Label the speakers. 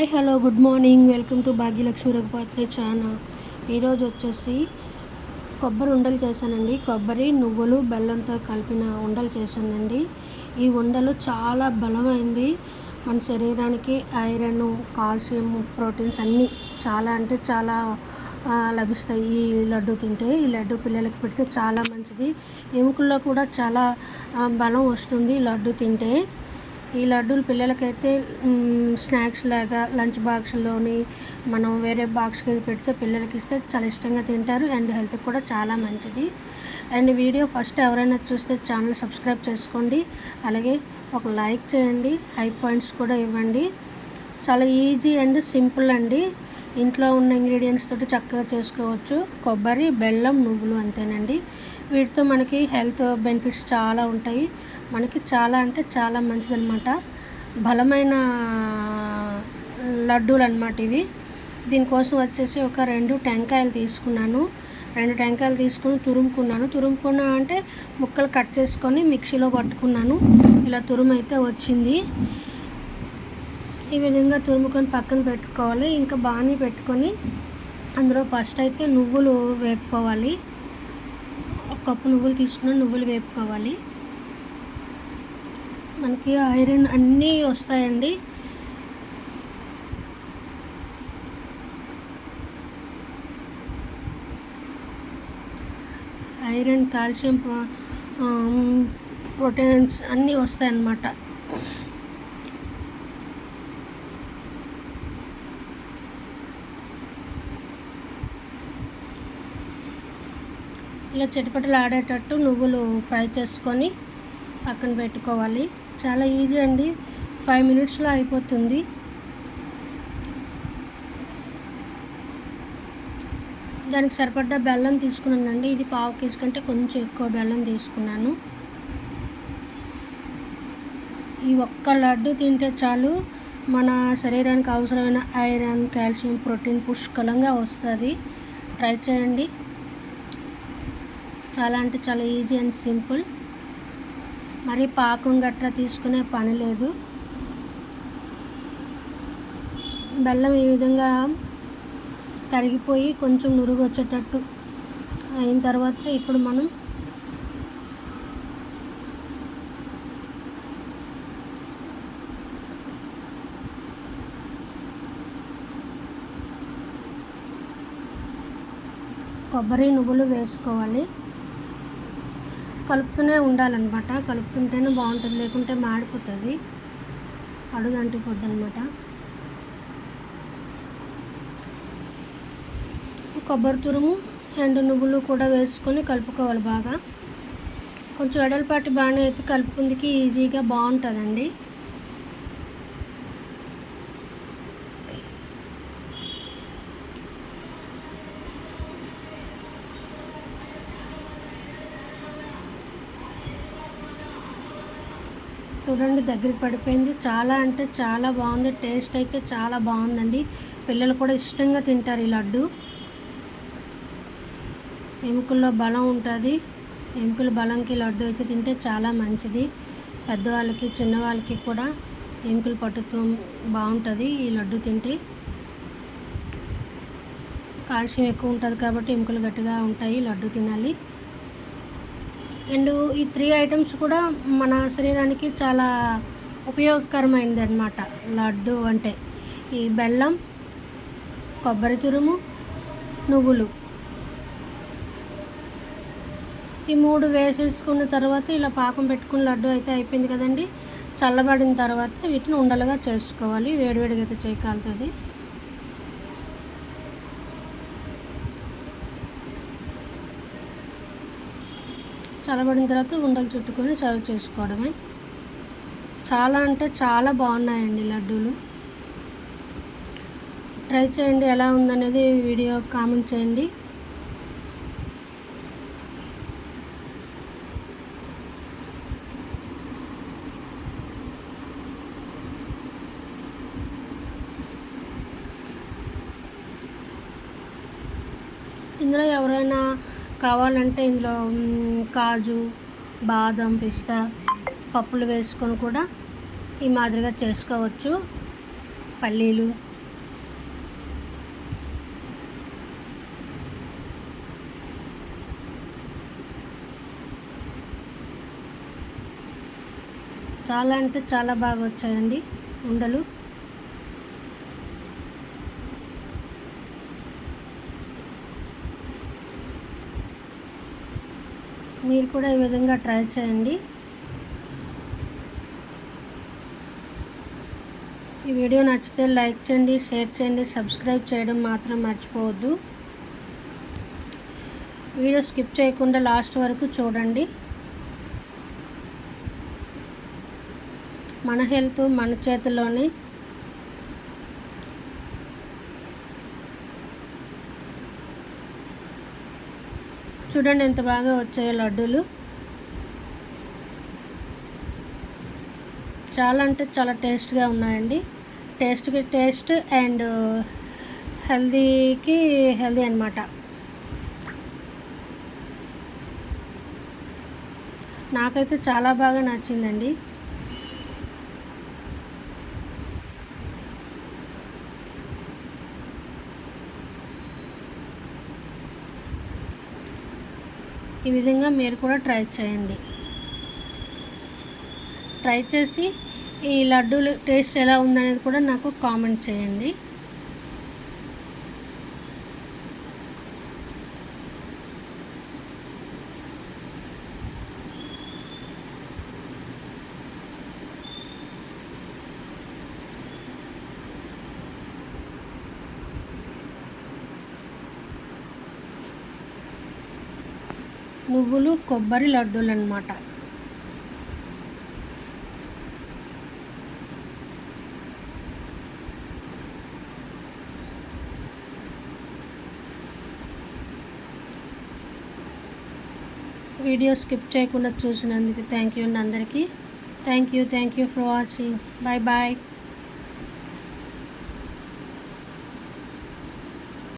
Speaker 1: Hi hello good morning. Welcome to Bhagyalakshmi Raghupatri channel. ఈరోజు వచ్చేసి కొబ్బరి ఉండలు చేశానండి. కొబ్బరి నువ్వులు బెల్లంతో కలిపిన ఉండలు చేశానండి. ఈ ఉండలు చాలా బలమైంది. మన శరీరానికి ఐరన్ కాల్షియం ప్రోటీన్స్ అన్నీ చాలా అంటే చాలా లభిస్తాయి. ఈ లడ్డు తింటే ఈ లడ్డు పిల్లలకి పెడితే చాలా మంచిది. ఎముకల్లో కూడా చాలా బలం వస్తుంది లడ్డు తింటే. ఈ లడ్డూలు పిల్లలకైతే స్నాక్స్ లాగా లంచ్ బాక్స్లోని మనం వేరే బాక్స్కి పెడితే పిల్లలకి ఇస్తే చాలా ఇష్టంగా తింటారు. అండ్ హెల్త్కి కూడా చాలా మంచిది. అండ్ వీడియో ఫస్ట్ ఎవరైనా చూస్తే ఛానల్ సబ్స్క్రైబ్ చేసుకోండి. అలాగే ఒక లైక్ చేయండి. హై పాయింట్స్ కూడా ఇవ్వండి. చాలా ఈజీ అండ్ సింపుల్ అండి. ఇంట్లో ఉన్న ఇంగ్రీడియంట్స్ తోటి చక్కగా చేసుకోవచ్చు. కొబ్బరి బెల్లం నువ్వులు అంతేనండి. వీటితో మనకి హెల్త్ బెనిఫిట్స్ చాలా ఉంటాయి. మనకి చాలా అంటే చాలా మంచిదన్నమాట. బలమైన లడ్డూలు అనమాట ఇవి. దీనికోసం వచ్చేసి ఒక రెండు టెంకాయలు తీసుకున్నాను. రెండు టెంకాయలు తీసుకొని తురుముకున్నాను. తురుముకున్నా అంటే ముక్కలు కట్ చేసుకొని మిక్సీలో పట్టుకున్నాను. ఇలా తురుము అయితే వచ్చింది. ఈ విధంగా తురుముకొని పక్కన పెట్టుకోవాలి. ఇంకా బాణీ పెట్టుకొని అందులో ఫస్ట్ అయితే నువ్వులు వేపుకోవాలి. ఒక కప్పు నువ్వులు తీసుకుని నువ్వులు వేపుకోవాలి. మనకి ఐరన్ అన్నీ వస్తాయండి. ఐరన్ కాల్షియం ప్రోటీన్స్ అన్నీ వస్తాయన్నమాట. ఇలా చిటపటలు ఆడేటట్టు నువ్వులు ఫ్రై చేసుకొని పక్కన పెట్టుకోవాలి. చాలా ఈజీ అండి. ఫైవ్ మినిట్స్లో అయిపోతుంది. దానికి సరిపడ్డ బెల్లం తీసుకున్నానండి. ఇది పావు కేజీ కంటే కొంచెం ఎక్కువ బెల్లం తీసుకున్నాను. ఈ ఒక్క లడ్డు తింటే చాలు మన శరీరానికి అవసరమైన ఐరన్ కాల్షియం ప్రోటీన్ పుష్కలంగా వస్తుంది. ట్రై చేయండి. చాలా అంటే చాలా ఈజీ అండ్ సింపుల్. మరి పాకం గట్రా తీసుకునే పని లేదు. బెల్లం ఈ విధంగా కరిగిపోయి కొంచెం నురుగు వచ్చేటట్టు అయిన తర్వాత ఇప్పుడు మనం కొబ్బరి నువ్వులు వేసుకోవాలి. కలుపుతూనే ఉండాలన్నమాట. కలుపుతుంటేనే బాగుంటుంది. లేకుంటే మాడిపోతుంది. అడుగు అంటిపోద్ది అనమాట కొబ్బరి తురుము అండ్ నువ్వులు కూడా వేసుకొని కలుపుకోవాలి బాగా. కొంచెం వెడల్పాటి బాగానే అయితే కలుపుకుందికి ఈజీగా బాగుంటుందండి. చూడండి దగ్గరికి పడిపోయింది. చాలా అంటే చాలా బాగుంది. టేస్ట్ అయితే చాలా బాగుందండి. పిల్లలు కూడా ఇష్టంగా తింటారు ఈ లడ్డు. ఎముకల్లో బలం ఉంటుంది. ఎముకల బలంకి లడ్డు అయితే తింటే చాలా మంచిది. పెద్దవాళ్ళకి చిన్నవాళ్ళకి కూడా ఎముకలు పట్టుతూ బాగుంటుంది ఈ లడ్డు తింటే. కాల్షియం ఎక్కువ ఉంటుంది కాబట్టి ఎముకలు గట్టిగా ఉంటాయి లడ్డు తినాలి. అండ్ ఈ త్రీ ఐటమ్స్ కూడా మన శరీరానికి చాలా ఉపయోగకరమైనది అనమాట లడ్డు అంటే ఈ బెల్లం కొబ్బరి తురుము నువ్వులు. ఈ మూడు వేసేసుకున్న తర్వాత ఇలా పాకం పెట్టుకున్న లడ్డు అయితే అయిపోయింది కదండి. చల్లబడిన తర్వాత వీటిని ఉండలుగా చేసుకోవాలి. వేడివేడిగా అయితే చేయగలుగుతుంది చల్లబడిన తర్వాత ఉండలు చుట్టుకొని సర్వ్ చేసుకోవడమే. చాలా అంటే చాలా బాగున్నాయండి లడ్డూలు. ట్రై చేయండి ఎలా ఉందనేది వీడియో కామెంట్ చేయండి. ఇందులో ఎవరైనా కావాలంటే ఇందులో కాజు బాదం పిస్తా పప్పులు వేసుకొని కూడా ఈ మాదిరిగా చేసుకోవచ్చు. పల్లీలు. చాలా అంటే చాలా బాగా వచ్చాయండి ఉండలు. మీరు కూడా ఈ విధంగా ట్రై చేయండి. ఈ వీడియో నచ్చితే లైక్ చేయండి షేర్ చేయండి సబ్స్క్రైబ్ చేయడం మాత్రం మర్చిపోవద్దు. వీడియో స్కిప్ చేయకుండా లాస్ట్ వరకు చూడండి. మన హెల్త్ మన చేతిలోనే చూడండి ఎంత బాగా వచ్చాయో లడ్డూలు. చాలా అంటే చాలా టేస్ట్గా ఉన్నాయండి. టేస్ట్కి టేస్ట్ అండ్ హెల్దీకి హెల్దీ అనమాట నాకైతే చాలా బాగా నచ్చిందండి. ఈ విధంగా మీరు కూడా ట్రై చేయండి. ట్రై చేసి ఈ లడ్డూలు టేస్ట్ ఎలా ఉందనేది కూడా నాకు కామెంట్ చేయండి. నువ్వులు కొబ్బరి లడ్డూలు అనమాట వీడియో స్కిప్ చేయకుండా చూసినందుకు థ్యాంక్ యూ అండి అందరికీ. Thank you thank you for watching. Bye bye